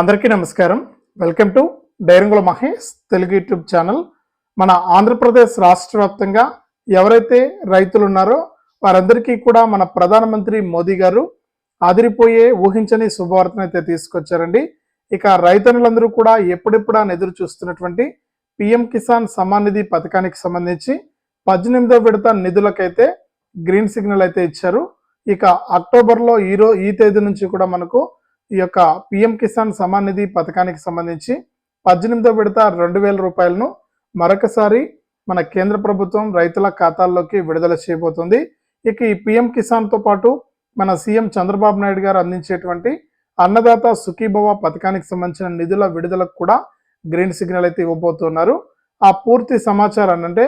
అందరికీ నమస్కారం. Welcome to డైరంగుల మహేష్ తెలుగు యూట్యూబ్ ఛానల్. మన ఆంధ్రప్రదేశ్ రాష్ట్ర వ్యాప్తంగా ఎవరైతే రైతులు ఉన్నారో వారందరికీ కూడా మన ప్రధానమంత్రి మోదీ గారు ఆదిరిపోయే ఊహించని శుభవార్తను అయితే తీసుకొచ్చారండి. ఇక రైతన్నులందరూ కూడా ఎప్పుడెప్పుడు ఎదురు చూస్తున్నటువంటి పిఎం కిసాన్ సమ్మాన్ నిధి పథకానికి సంబంధించి పద్దెనిమిదో విడత నిధులకైతే గ్రీన్ సిగ్నల్ అయితే ఇచ్చారు. ఇక అక్టోబర్లో ఈరో ఈ తేదీ నుంచి కూడా మనకు ఈ యొక్క పిఎం కిసాన్ సమాన్ నిధి పథకానికి సంబంధించి పద్దెనిమిదో విడత రెండు వేల రూపాయలను మరొకసారి మన కేంద్ర ప్రభుత్వం రైతుల ఖాతాల్లోకి విడుదల చేయబోతుంది. ఇక ఈ పిఎం కిసాన్తో పాటు మన సీఎం చంద్రబాబు నాయుడు గారు అందించేటువంటి అన్నదాత సుఖీభవ పథకానికి సంబంధించిన నిధుల విడుదలకు కూడా గ్రీన్ సిగ్నల్ అయితే ఇవ్వబోతున్నారు. ఆ పూర్తి సమాచారాన్ని అంటే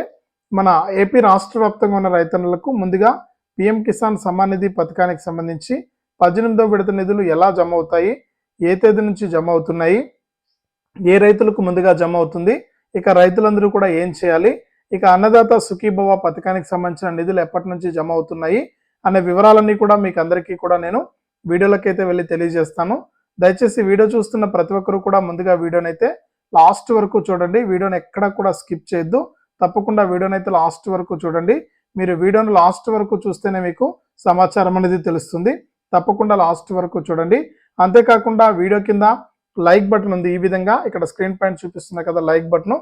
మన ఏపీ రాష్ట్ర వ్యాప్తంగా ఉన్న రైతన్నులకు ముందుగా పిఎం కిసాన్ సమ్మాన్ నిధి పథకానికి సంబంధించి పద్దెనిమిదో విడత నిధులు ఎలా జమ అవుతాయి? ఏ తేదీ నుంచి జమ అవుతున్నాయి? ఏ రైతులకు ముందుగా జమ అవుతుంది? ఇక రైతులందరూ కూడా ఏం చేయాలి? ఇక అన్నదాత సుఖీభవ పథకానికి సంబంధించిన నిధులు ఎప్పటి నుంచి జమ అవుతున్నాయి? అనే వివరాలన్నీ కూడా మీకు అందరికీ కూడా నేను వీడియోలకైతే వెళ్ళి తెలియజేస్తాను. దయచేసి వీడియో చూస్తున్న ప్రతి ఒక్కరు కూడా ముందుగా వీడియోని అయితే లాస్ట్ వరకు చూడండి. వీడియోని ఎక్కడ కూడా స్కిప్ చేయొద్దు. తప్పకుండా వీడియోని అయితే లాస్ట్ వరకు చూడండి. మీరు వీడియోని లాస్ట్ వరకు చూస్తేనే మీకు సమాచారం అనేది తెలుస్తుంది. తప్పకుండా లాస్ట్ వరకు చూడండి. అంతేకాకుండా వీడియో కింద లైక్ బటన్ ఉంది. ఈ విధంగా ఇక్కడ స్క్రీన్ పైన చూపిస్తున్న కదా లైక్ బటన్.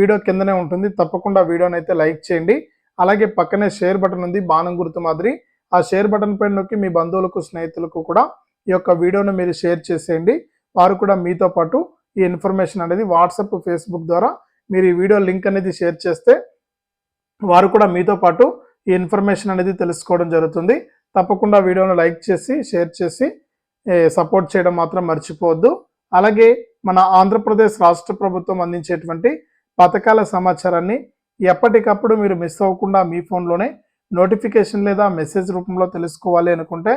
వీడియో కిందనే ఉంటుంది. తప్పకుండా వీడియోని అయితే లైక్ చేయండి. అలాగే పక్కనే షేర్ బటన్ ఉంది. బాణం గుర్తు మాదిరి. ఆ షేర్ బటన్ పైన నొక్కి మీ బంధువులకు స్నేహితులకు కూడా ఈ యొక్క వీడియోను మీరు షేర్ చేసేయండి. వారు కూడా మీతో పాటు ఈ ఇన్ఫర్మేషన్ అనేది వాట్సాప్ ఫేస్బుక్ ద్వారా మీరు ఈ వీడియో లింక్ అనేది షేర్ చేస్తే వారు కూడా మీతో పాటు ఈ ఇన్ఫర్మేషన్ అనేది తెలుసుకోవడం జరుగుతుంది. తప్పకుండా వీడియోను లైక్ చేసి షేర్ చేసి సపోర్ట్ చేయడం మాత్రం మర్చిపోవద్దు. అలాగే మన ఆంధ్రప్రదేశ్ రాష్ట్ర ప్రభుత్వం అందించేటువంటి పథకాల సమాచారాన్ని ఎప్పటికప్పుడు మీరు మిస్ అవ్వకుండా మీ ఫోన్లోనే నోటిఫికేషన్ లేదా మెసేజ్ రూపంలో తెలుసుకోవాలి అనుకుంటే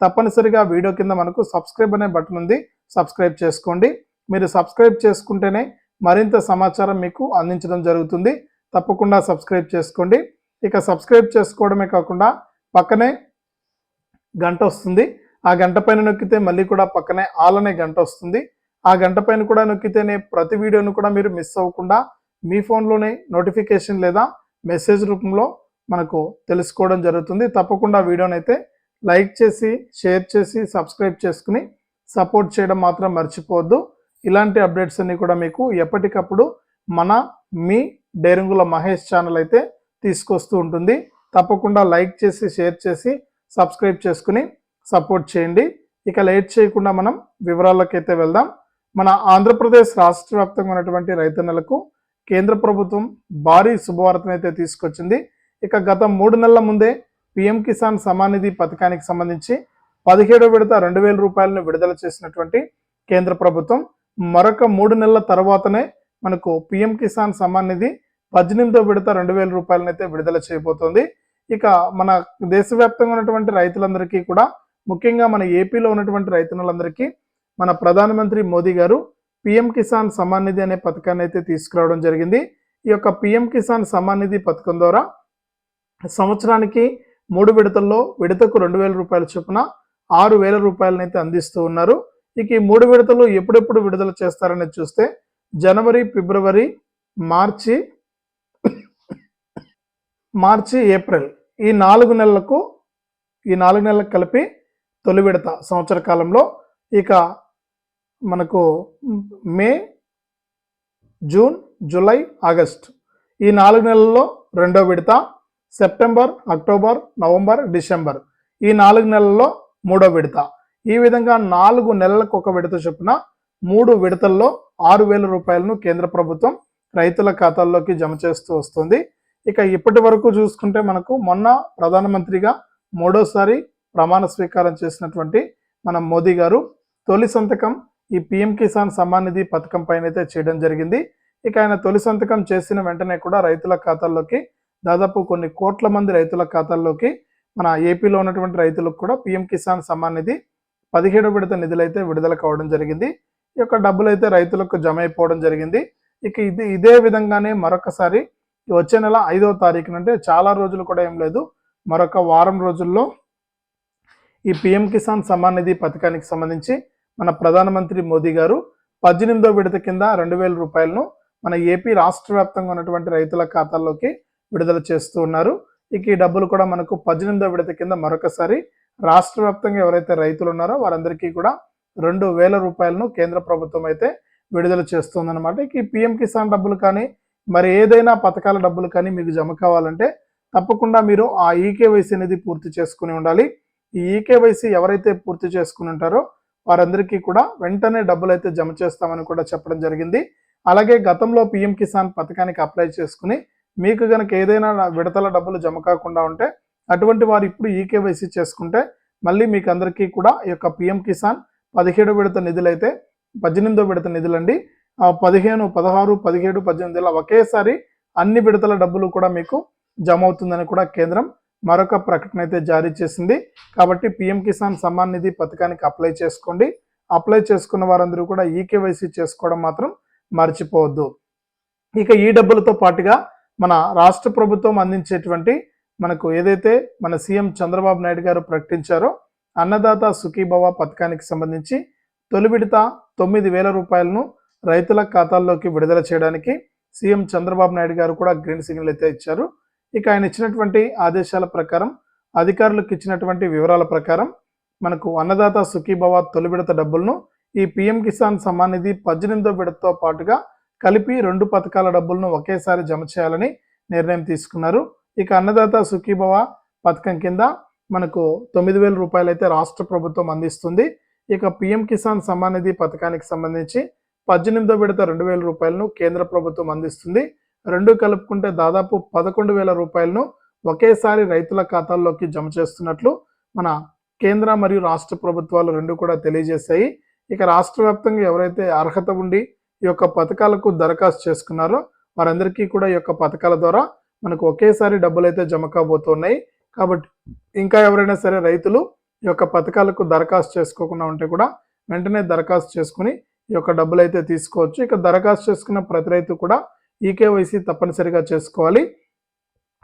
తప్పనిసరిగా వీడియో కింద మనకు సబ్స్క్రైబ్ అనే బటన్ ఉంది సబ్స్క్రైబ్ చేసుకోండి. మీరు సబ్స్క్రైబ్ చేసుకుంటేనే మరింత సమాచారం మీకు అందించడం జరుగుతుంది. తప్పకుండా సబ్స్క్రైబ్ చేసుకోండి. ఇక సబ్స్క్రైబ్ చేసుకోవడమే కాకుండా పక్కనే గంట వస్తుంది. ఆ గంట పైన నొక్కితే మళ్ళీ కూడా పక్కనే ఆల్ అనే గంట వస్తుంది. ఆ గంట పైన కూడా నొక్కితేనే ప్రతి వీడియోను కూడా మీరు మిస్ అవ్వకుండా మీ ఫోన్లోనే నోటిఫికేషన్ లేదా మెసేజ్ రూపంలో మనకు తెలుసుకోవడం జరుగుతుంది. తప్పకుండా వీడియోని అయితే లైక్ చేసి షేర్ చేసి సబ్స్క్రైబ్ చేసుకుని సపోర్ట్ చేయడం మాత్రం మర్చిపోవద్దు. ఇలాంటి అప్డేట్స్ అన్ని కూడా మీకు ఎప్పటికప్పుడు మన మీ డేరింగుల మహేష్ ఛానల్ అయితే తీసుకొస్తూ ఉంటుంది. తప్పకుండా లైక్ చేసి షేర్ చేసి సబ్స్క్రైబ్ చేసుకుని సపోర్ట్ చేయండి. ఇక లేట్ చేయకుండా మనం వివరాలకైతే వెళ్దాం. మన ఆంధ్రప్రదేశ్ రాష్ట్ర వ్యాప్తంగా ఉన్నటువంటి రైతన్నలకు కేంద్ర ప్రభుత్వం భారీ శుభవార్తను అయితే తీసుకొచ్చింది. ఇక గత మూడు నెలల ముందే పిఎం కిసాన్ సమాన్ నిధి పథకానికి సంబంధించి పదిహేడో విడత రెండు వేల రూపాయలను విడుదల చేసినటువంటి కేంద్ర ప్రభుత్వం మరొక మూడు నెలల తర్వాతనే మనకు పిఎం కిసాన్ సమాన్ నిధి పద్దెనిమిదో విడత రెండు వేల రూపాయలను అయితే విడుదల చేయబోతోంది. ఇక మన దేశవ్యాప్తంగా ఉన్నటువంటి రైతులందరికీ కూడా ముఖ్యంగా మన ఏపీలో ఉన్నటువంటి రైతులందరికీ మన ప్రధానమంత్రి మోదీ గారు పిఎం కిసాన్ సమ్మాన్ నిధి అనే పథకాన్ని అయితే తీసుకురావడం జరిగింది. ఈ యొక్క పిఎం కిసాన్ సమ్మాన్ నిధి పథకం ద్వారా సంవత్సరానికి మూడు విడతల్లో విడతకు రెండు వేల రూపాయల చొప్పున ఆరు వేల రూపాయలనైతే అయితే అందిస్తూ ఉన్నారు. ఇక ఈ మూడు విడతలు ఎప్పుడెప్పుడు విడుదల చేస్తారనేది చూస్తే జనవరి ఫిబ్రవరి మార్చి మార్చి ఏప్రిల్ ఈ నాలుగు నెలలకు ఈ నాలుగు నెలలకు కలిపి తొలి విడత సంవత్సర కాలంలో ఇక మనకు మే జూన్ జూలై ఆగస్ట్ ఈ నాలుగు నెలల్లో రెండో విడత సెప్టెంబర్ అక్టోబర్ నవంబర్ డిసెంబర్ ఈ నాలుగు నెలల్లో మూడో విడత. ఈ విధంగా నాలుగు నెలలకు ఒక విడత చొప్పున మూడు విడతల్లో ఆరు వేల రూపాయలను కేంద్ర ప్రభుత్వం రైతుల ఖాతాల్లోకి జమ చేస్తూ వస్తుంది. ఇక ఇప్పటి వరకు చూసుకుంటే మనకు మొన్న ప్రధానమంత్రిగా మూడోసారి ప్రమాణ స్వీకారం చేసినటువంటి మన మోదీ గారు తొలి సంతకం ఈ పిఎం కిసాన్ సమ్మాన్ నిధి పథకం పైన అయితే చేయడం జరిగింది. ఇక ఆయన తొలి సంతకం చేసిన వెంటనే కూడా రైతుల ఖాతాల్లోకి దాదాపు కొన్ని కోట్ల మంది రైతుల ఖాతాల్లోకి మన ఏపీలో ఉన్నటువంటి రైతులకు కూడా పిఎం కిసాన్ సమ్మాన్ నిధి పదిహేడు విడత నిధులు అయితే విడుదల కావడం జరిగింది. ఈ యొక్క డబ్బులు అయితే రైతులకు జమ అయిపోవడం జరిగింది. ఇక ఇది ఇదే విధంగానే మరొకసారి వచ్చే నెల ఐదవ తారీఖున అంటే చాలా రోజులు కూడా ఏం లేదు. మరొక వారం రోజుల్లో ఈ పిఎం కిసాన్ సమ్మాన్ నిధి పథకానికి సంబంధించి మన ప్రధానమంత్రి మోదీ గారు పద్దెనిమిదో విడత కింద రెండు వేల రూపాయలను మన ఏపీ రాష్ట్ర వ్యాప్తంగా ఉన్నటువంటి రైతుల ఖాతాల్లోకి విడుదల చేస్తూ ఉన్నారు. ఇక ఈ డబ్బులు కూడా మనకు పద్దెనిమిదో విడత కింద మరొకసారి రాష్ట్ర వ్యాప్తంగా ఎవరైతే రైతులు ఉన్నారో వారందరికీ కూడా రెండు వేల రూపాయలను కేంద్ర ప్రభుత్వం అయితే విడుదల చేస్తుందన్నమాట. ఇక ఈ పిఎం కిసాన్ డబ్బులు కానీ మరి ఏదైనా పథకాల డబ్బులు కానీ మీకు జమ కావాలంటే తప్పకుండా మీరు ఆ ఈకేవైసీ అనేది పూర్తి చేసుకుని ఉండాలి. ఈ ఈకేవైసీ ఎవరైతే పూర్తి చేసుకుని ఉంటారో వారందరికీ కూడా వెంటనే డబ్బులు అయితే జమ చేస్తామని కూడా చెప్పడం జరిగింది. అలాగే గతంలో పిఎం కిసాన్ పథకానికి అప్లై చేసుకుని మీకు గనక ఏదైనా విడతల డబ్బులు జమ కాకుండా ఉంటే అటువంటి వారు ఇప్పుడు ఈకేవైసీ చేసుకుంటే మళ్ళీ మీకు అందరికీ కూడా ఈ యొక్క పిఎం కిసాన్ పదిహేడో విడత నిధులైతే పద్దెనిమిదో విడత నిధులండి. పదిహేను పదహారు పదిహేడు పద్దెనిమిది ఇలా ఒకేసారి అన్ని విడతల డబ్బులు కూడా మీకు జమ అవుతుందని కూడా కేంద్రం మరొక ప్రకటన అయితే జారీ చేసింది. కాబట్టి పిఎం కిసాన్ సమ్మాన్ నిధి పథకానికి అప్లై చేసుకోండి. అప్లై చేసుకున్న వారందరూ కూడా ఈకేవైసీ చేసుకోవడం మాత్రం మర్చిపోవద్దు. ఇక ఈ డబ్బులతో పాటుగా మన రాష్ట్ర ప్రభుత్వం అందించేటువంటి మనకు ఏదైతే మన సీఎం చంద్రబాబు నాయుడు గారు ప్రకటించారో అన్నదాత సుఖీభవ పథకానికి సంబంధించి తొలి విడత తొమ్మిది వేల రూపాయలను రైతుల ఖాతాల్లోకి విడుదల చేయడానికి సీఎం చంద్రబాబు నాయుడు గారు కూడా గ్రీన్ సిగ్నల్ అయితే ఇచ్చారు. ఇక ఆయన ఇచ్చినటువంటి ఆదేశాల ప్రకారం అధికారులకు ఇచ్చినటువంటి వివరాల ప్రకారం మనకు అన్నదాత సుఖీభవ తొలి విడత డబ్బులను ఈ పిఎం కిసాన్ సమ్మాన్ నిధి పద్దెనిమిదో విడతతో పాటుగా కలిపి రెండు పథకాల డబ్బులను ఒకేసారి జమ చేయాలని నిర్ణయం తీసుకున్నారు. ఇక అన్నదాత సుఖీభవ పథకం కింద మనకు తొమ్మిది వేల రూపాయలు అయితే రాష్ట్ర ప్రభుత్వం అందిస్తుంది. ఇక పిఎం కిసాన్ సమ్మాన్ నిధి పథకానికి సంబంధించి పద్దెనిమిదో విడత రెండు వేల రూపాయలను కేంద్ర ప్రభుత్వం అందిస్తుంది. రెండు కలుపుకుంటే దాదాపు పదకొండు వేల రూపాయలను ఒకేసారి రైతుల ఖాతాల్లోకి జమ చేస్తున్నట్లు మన కేంద్ర మరియు రాష్ట్ర ప్రభుత్వాలు రెండు కూడా తెలియజేశాయి. ఇక రాష్ట్ర వ్యాప్తంగా ఎవరైతే అర్హత ఉండి ఈ యొక్క పథకాలకు దరఖాస్తు చేసుకున్నారో వారందరికీ కూడా ఈ యొక్క పథకాల ద్వారా మనకు ఒకేసారి డబ్బులు అయితే జమ కాబోతున్నాయి. కాబట్టి ఇంకా ఎవరైనా సరే రైతులు ఈ యొక్క పథకాలకు దరఖాస్తు చేసుకోకుండా ఉంటే కూడా వెంటనే దరఖాస్తు చేసుకుని ఈ యొక్క డబ్బులు అయితే తీసుకోవచ్చు. ఇక దరఖాస్తు చేసుకున్న ప్రతి రైతు కూడా ఈకేవైసీ తప్పనిసరిగా చేసుకోవాలి.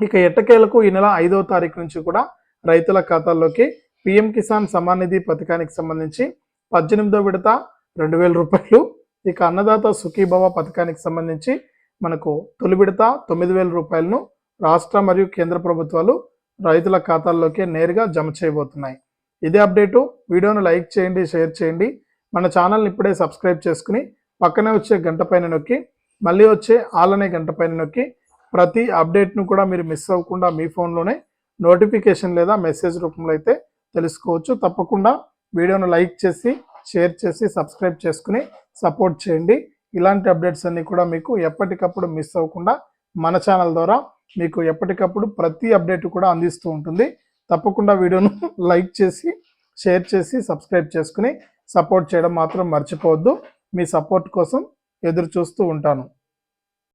ఇక ఎట్టకేలకు ఈ నెల ఐదవ తారీఖు నుంచి కూడా రైతుల ఖాతాల్లోకి పిఎం కిసాన్ సమాన్ నిధి పథకానికి సంబంధించి పద్దెనిమిదో విడత రెండు వేల రూపాయలు ఇక అన్నదాత సుఖీభవ పథకానికి సంబంధించి మనకు తొలి విడత తొమ్మిది వేల రూపాయలను రాష్ట్ర మరియు కేంద్ర ప్రభుత్వాలు రైతుల ఖాతాల్లోకి నేరుగా జమ చేయబోతున్నాయి. ఇదే అప్డేటు. వీడియోను లైక్ చేయండి షేర్ చేయండి. మన ఛానల్ని ఇప్పుడే సబ్స్క్రైబ్ చేసుకుని పక్కనే వచ్చే గంట పైన నొక్కి మళ్ళీ వచ్చే ఆలనే గంట పైన నొక్కి ప్రతి అప్డేట్ను కూడా మీరు మిస్ అవ్వకుండా మీ ఫోన్లోనే నోటిఫికేషన్ లేదా మెసేజ్ రూపంలో అయితే తెలుసుకోవచ్చు. తప్పకుండా వీడియోను లైక్ చేసి షేర్ చేసి సబ్స్క్రైబ్ చేసుకుని సపోర్ట్ చేయండి. ఇలాంటి అప్డేట్స్ అన్నీ కూడా మీకు ఎప్పటికప్పుడు మిస్ అవ్వకుండా మన ఛానల్ ద్వారా మీకు ఎప్పటికప్పుడు ప్రతి అప్డేట్ కూడా అందిస్తూ ఉంటుంది. తప్పకుండా వీడియోను లైక్ చేసి షేర్ చేసి సబ్స్క్రైబ్ చేసుకుని సపోర్ట్ చేయడం మాత్రం మర్చిపోవద్దు. మీ సపోర్ట్ కోసం ఎదురు చూస్తూ ఉంటాను.